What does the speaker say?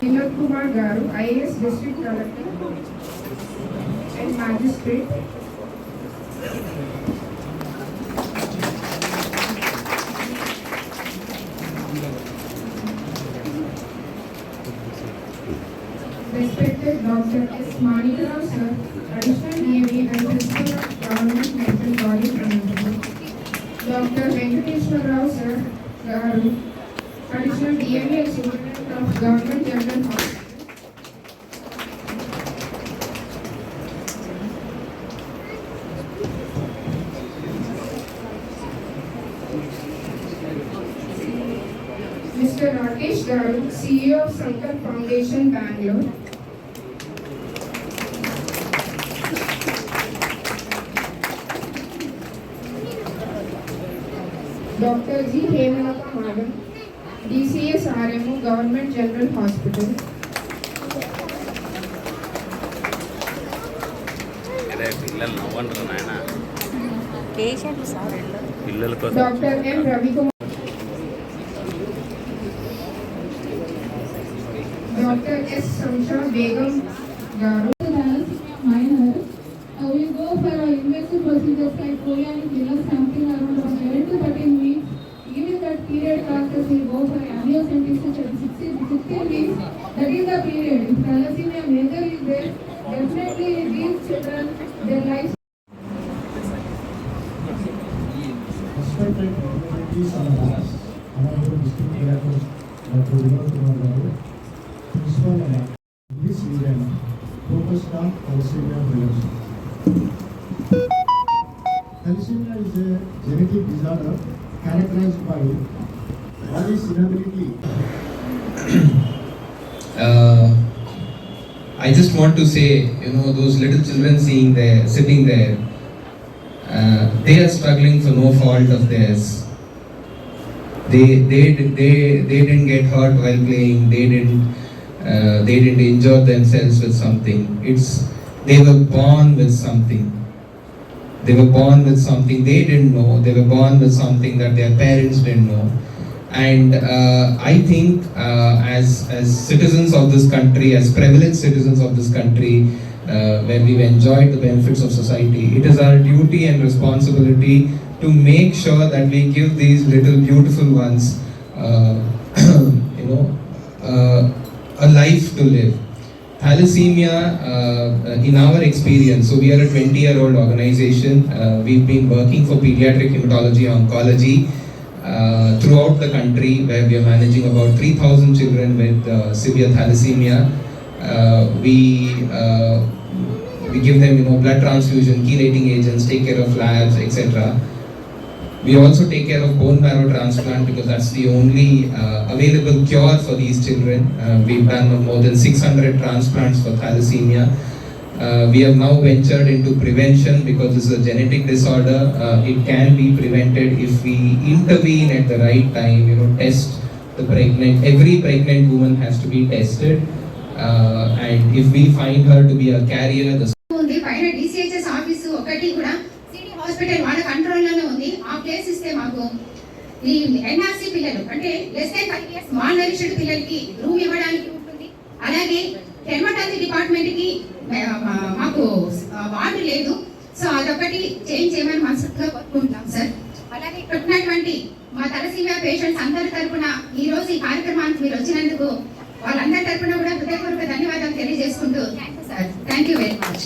వినోద్ కుమార్ గారు IAS district collector and magistrate Respected Dr. S. Manikara sir, additional DME and principal of government mental body Anantapur. Dr. Venkateshwar Rao sir, Mr. Rakesh Garu, CEO of Sankar Foundation, Bangalore. Doctor G Hemalatha madam D C S R M government general hospital doctor M Ravi Kumar Dr. S. Samsha Begum Garu. Minor. Uh, we go for a invasive procedures like polio and killer sampling around we go for amniocentesis at 16, 16 weeks, that is the period. If thalassemia major is there, definitely these children, their lives respected communities and hosts, Honorable District Director Dr. Vinod Kumar Garu, Principal and this event focused on thalassemia prevention. Thalassemia is a genetic disorder characterized by body's inability uh, I just want to say, you know, those little children seeing there, sitting there, uh, they are struggling for no fault of theirs. They, they, they, they didn't get hurt while playing. They didn't, uh, they didn't injure themselves with something. It's, they were born with something. They were born with something they didn't know. They were born with something that their parents didn't know and uh, I think uh, as as citizens of this country, as privileged citizens of this country, uh, where we've enjoyed the benefits of society, it is our duty and responsibility to make sure that we give these little beautiful ones, uh, you know, uh, a life to live. Thalassemia, uh, in our experience, so we are a 20 year old organization. Uh, we've been working for pediatric hematology oncology uh, throughout the country where we are managing about 3000 children with uh, severe thalassemia. Uh, we uh, we give them you know blood transfusion, chelating agents, take care of labs, etc. We also take care of bone marrow transplant because that's the only uh, available cure for these children. Uh, we've done more than 600 transplants for thalassemia. Uh, we have now ventured into prevention because this is a genetic disorder. Uh, it can be prevented if we intervene at the right time. You know, test the pregnant. Every pregnant woman has to be tested, uh, and if we find her to be a carrier, the ఉంది పైన DCHS office ఒకటి కూడా city hospital వాళ్ళ కంట్రోల్లోనే ఉంది ఆ place ఇస్తే మాకు ఈ ఎన్ఆర్సీ పిల్లలు అంటే లెస్ దెన్ ఫైవ్ ఇయర్స్ మాల్ పిల్లలకి రూమ్ ఇవ్వడానికి ఉంటుంది అలాగే డిపార్ట్మెంట్కి మాకు వార్డు లేదు. సో అదొకటి చేంజ్ చేయమని మనసుగా కోరుకుంటున్నాం సార్. అలాగే ఇక్కడ ఉన్నటువంటి మా తలసీమియా పేషెంట్స్ అందరి తరపున ఈ రోజు ఈ కార్యక్రమానికి మీరు వచ్చినందుకు వాళ్ళందరి తరపున కూడా హృదయపూర్వక ధన్యవాదాలు తెలియజేసుకుంటూ thank you sir. Thank you very much